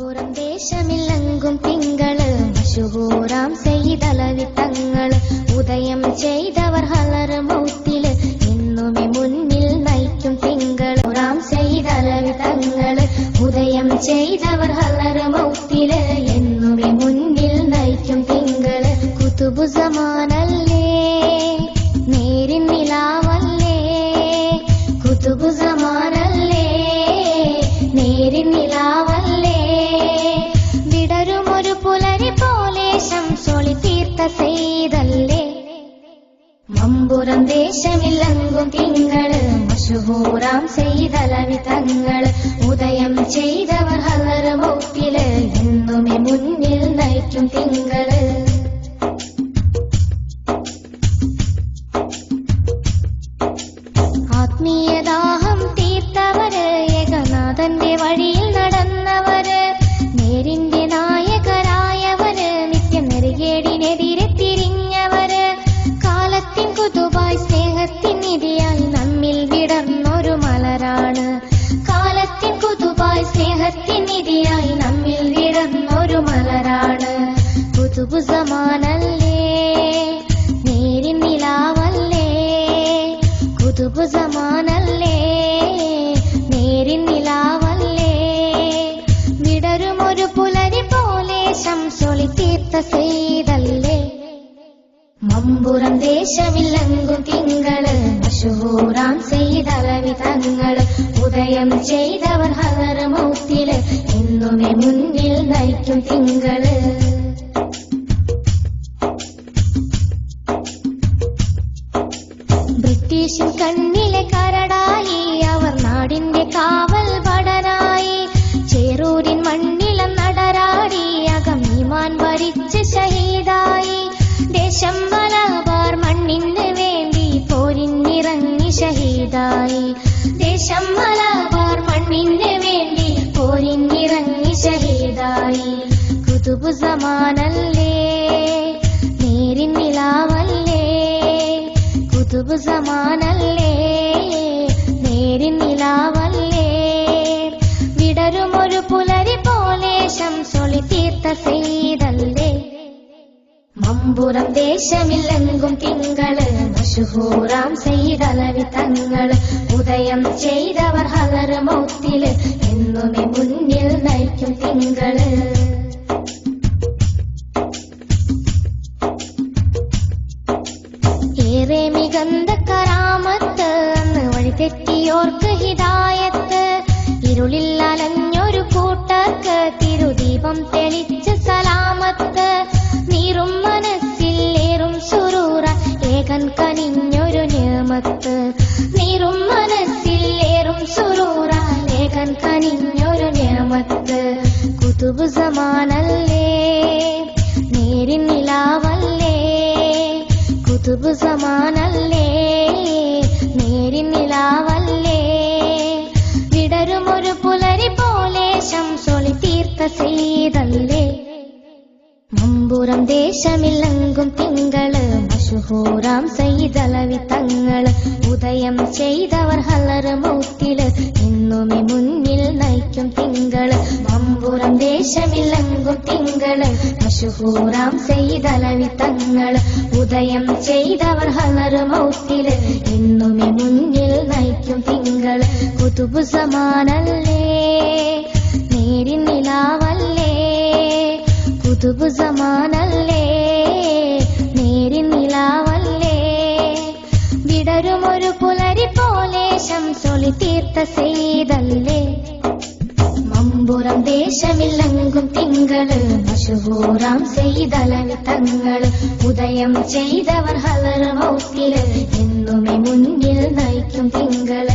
മമ്പുറം ദേശമില്ലെങ്കും തിങ്കൾ. മഷുഹൂറാം ചെയ്തലവി ഉദയം ചെയ്തവർ ഹലറ് മമ്പുറം ദേശമില്ലെങ്കും തിങ്കൾ. മഷുഹൂറാം ചെയ്തലവി തങ്ങൾ ഉദയം ചെയ്തവർ ഹലറ മൗത്തിൽ എന്നുമേ മുന്നിൽ നയിക്കും തിങ്കൾ. ആത്മീയദാഹം തീർത്തവര് ഏകനാഥന്റെ വഴിയിൽ കുതുബു സമാനല്ലേ നേരിൻ നിലാവല്ലേ കുതുബു സമാനല്ലേ നേരിൻ നിലാവല്ലേ വിടരുമൊരു പുലരി പോലെ ശംസൊളി തീർത്ത ചെയ്തല്ലേ മമ്പുറം ദേശമില്ലെങ്കും തിങ്കൾ മഷൂറാം ചെയ്തളവി തങ്ങൾ. ഉദയം ചെയ്തവർ ഹലറ മൗത്തിൽ എന്നുമേ മുന്നിൽ നയിക്കും തിങ്കൾ. ബ്രിട്ടീഷിൻ കണ്ണിലെ കരടായി അവർ നാടിന്റെ കാവൽ പടനായി ചേറൂരിൻ മണ്ണിലം നടരാടി അകമീമാൻ വരിച്ച് ഷഹീദായി. ദേശം മലബാർ മണ്ണിന് വേണ്ടി പോരിന്നിറങ്ങി ഷഹീദായി. ദേശം മലബാർ മണ്ണിന് വേണ്ടി പോരിന്നിറങ്ങി ഷഹീദായി. കുതുബു കുതുബ് സമാനല്ലേ വിടരുമൊരു പുലരി പോലെ ശംസൊളി തീർത്ത ചെയ്തല്ലേ മമ്പുറം ദേശമില്ലെങ്കും തിങ്കൾ മഷുഹൂറാം ചെയ്തലവി തങ്ങൾ ഉദയം ചെയ്തവർ ഹലറ് മൗത്തിൽ എന്നുമേ തെറ്റിയോർക്ക് ഹിതായത്ത്. ഇരുളിൽ അലഞ്ഞൊരു കൂട്ടർക്ക് തിരുദീപം തെളിച്ച് സലാമത്ത്. നീറും മനസ്സിൽ ഏറും സുറൂറ ഏകൻ കനിഞ്ഞൊരു നിയമത്ത് നീറും മനസ്സിൽ ഏറും സുറൂറ ഏകൻ കനിഞ്ഞൊരു നിയമത്ത് കുതുബ് സമാനല്ലേ? നേരിൻ നിലാവല്ലേ? കുതുബ് സമാനല്ലേ? നേരിൻ നിലാവല്ലേ ചെയ്തല്ലേ? മമ്പുറം ദേശമില്ലെങ്കും തിങ്കൾ മഷുഹൂറാം ചെയ്തലവി തങ്ങൾ. ഉദയം ചെയ്തവർ ഹലറ് മൗത്തിൽ എന്നുമേ മുന്നിൽ നയിക്കും തിങ്കൾ. മമ്പുറം ദേശമില്ലെങ്കും തിങ്കൾ മഷുഹൂറാം ചെയ്തലവി തങ്ങൾ. ഉദയം ചെയ്തവർ ഹലറ് മൗത്തിൽ എന്നുമേ മുന്നിൽ നയിക്കും തിങ്കൾ. കുതുബു സമാനല്ലേ? നേരിൻ കുതുബ് സമാനല്ലേ? നേരിൻ നിലാവല്ലേ? വിടരുമൊരു പുലരി പോലെ ശംസൊളി തീർത്ത ചെയ്തല്ലേ മമ്പുറം ദേശമില്ലെങ്കും തിങ്കൾ മഷുഹൂറാം ചെയ്തലവി തങ്ങൾ. ഉദയം ചെയ്തവർ ഹലർ മൗത്തിൽ എന്നുമേ മുന്നിൽ നയിക്കും തിങ്കൾ.